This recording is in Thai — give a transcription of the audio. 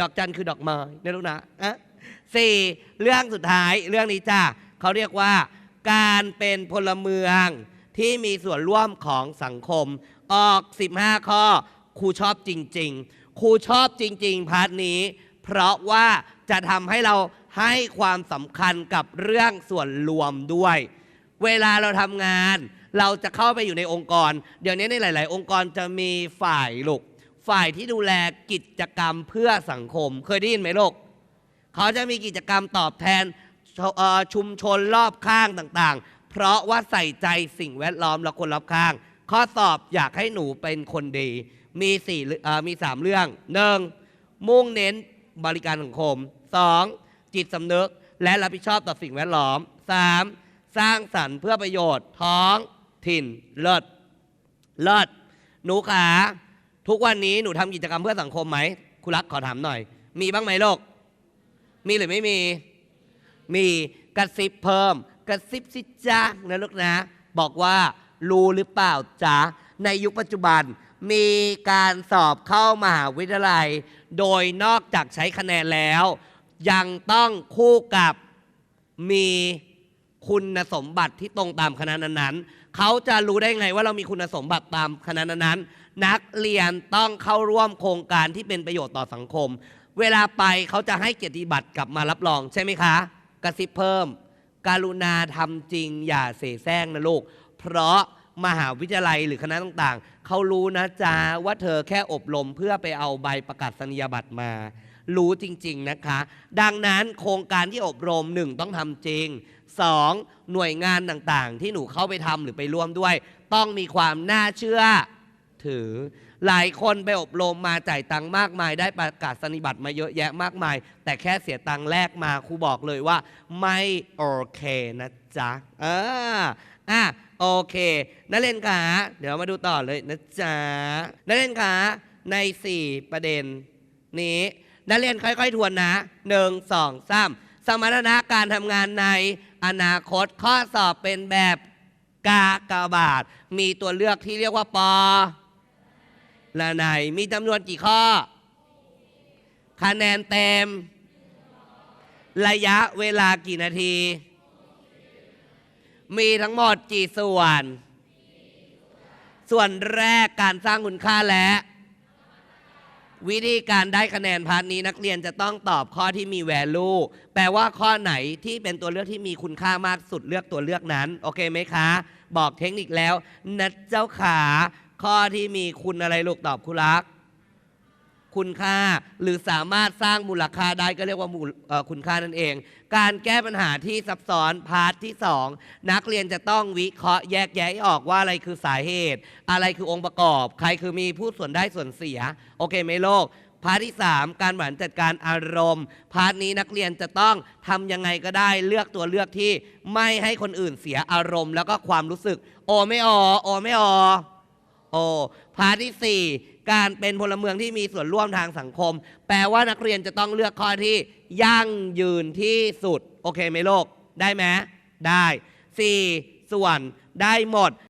ดอกจันคือดอกไม้นะลูกนะอะสี่เรื่องสุดท้ายเรื่องนี้จ้าเขาเรียกว่า การเป็นพลเมืองที่มีส่วนร่วมของสังคม ออก 15 ข้อครูชอบจริง ๆครูชอบจริง ๆ พาร์ทนี้ เพราะว่าจะทำให้เราให้ความสำคัญกับเรื่องส่วนรวมด้วย เวลาเราทำงาน เราจะเข้าไปอยู่ในองค์กร เดี๋ยวนี้ในหลาย ๆ องค์กรจะมีฝ่ายลูก ฝ่ายที่ดูแลกิจกรรมเพื่อสังคม เคยได้ยินไหมลูกเขาจะมีกิจกรรมตอบแทนช,ชุมชนรอบข้างต่างๆ เพราะว่าใส่ใจสิ่งแวดล้อมและคนรอบข้าง ข้อสอบอยากให้หนูเป็นคนดี มีสี่มีสามเรื่องหนึ่งมุ่งเน้นบริการสังคมสองจิตสำนึกและรับผิดชอบต่อสิ่งแวดล้อมสามสร้างสรรค์เพื่อประโยชน์ท้อง ถิ่น เลิศเลิศหนูขา ทุกวันนี้หนูทำกิจกรรมเพื่อสังคมไหมคุณรักขอถามหน่อย มีบ้างไหมโลก มีหรือไม่มี มีกระซิบเพิ่ม กระซิบสิจ้านะลูกนะ บอกว่ารู้หรือเปล่าจ๊ะในยุคปัจจุบันมีการสอบเข้ามหาวิทยาลัย โดยนอกจากใช้คะแนนแล้ว ยังต้องคู่กับมี คุณสมบัติที่ตรงตามคณะนั้นๆ เขาจะรู้ได้ไงว่าเรามีคุณสมบัติตามคณะนั้นๆ นักเรียนต้องเข้าร่วมโครงการที่เป็นประโยชน์ต่อสังคม เวลาไปเขาจะให้เกียรติบัตรกลับมารับรองใช่ไหมคะ กระซิบเพิ่ม การุณาทำจริงอย่าเสแสร้งนะลูก เพราะมหาวิทยาลัยหรือคณะต่างๆ เขารู้นะจ๊ะว่าเธอแค่อบรมเพื่อไปเอาใบประกาศนียบัตรมา รู้จริง ๆ นะคะ ดังนั้นโครงการที่อบรมหนึ่งต้องทำจริงสองหน่วยงานต่างๆ ที่หนูเข้าไปทำหรือไปร่วมด้วย ต้องมีความน่าเชื่อถือ หลายคนไปอบรมมาจ่ายตังค์มากมาย ได้ประกาศนียบัตรมาเยอะแยะมากมาย แต่แค่เสียตังค์แรกมาครูบอกเลยว่า ไม่โอเคนะจ๊ะอ่าอะโอเคนักเรียนขาเดี๋ยวมาดูต่อเลยนะจ๊ะนักเรียนขาใน 4 ประเด็นนี้ นักเรียนค่อย ๆ ทวนนะหนึ่งสองสามสมรรถนะการทำงานในอนาคตข้อสอบเป็นแบบกากบาท มีตัวเลือกที่เรียกว่าปอละไหนมีจำนวนกี่ข้อ คะแนนเต็ม ระยะเวลากี่นาที มีทั้งหมดกี่ส่วน ส่วนแรกการสร้างคุณค่าและ วิธีการได้คะแนนพาร์ทนี้นักเรียนจะต้องตอบข้อที่มี value แปลว่าข้อไหนที่เป็นตัวเลือกที่มีคุณค่ามากสุดเลือกตัวเลือกนั้น โอเคไหมคะ บอกเทคนิคแล้วนะเจ้าขา ข้อที่มีคุณอะไรลูกตอบคุณรัก คุณค่าหรือสามารถสร้างมูลค่าได้ก็เรียกว่ามูลคุณค่านั่นเอง การแก้ปัญหาที่ซับซ้อนพาร์ทที่ 2 นักเรียนจะต้องวิเคราะห์แยกแยะออกว่าอะไรคือสาเหตุ อะไรคือองค์ประกอบ ใครคือมีผู้ส่วนได้ส่วนเสีย โอเคไหมโลกพาร์ทที่ 3 การบริหารจัดการอารมณ์ พาร์ทนี้นักเรียนจะต้องทำยังไงก็ได้เลือกตัวเลือกที่ไม่ให้คนอื่นเสียอารมณ์ แล้วก็ความรู้สึก โอไม่ออโอไม่ออ โอพาร์ทที่ 4 การเป็นพลเมืองที่มีส่วนร่วมทางสังคม แปลว่านักเรียนจะต้องเลือกข้อที่ยั่งยืนที่สุด โอเคไหมโลก ได้ไหมได้ 4 ส่วนได้หมด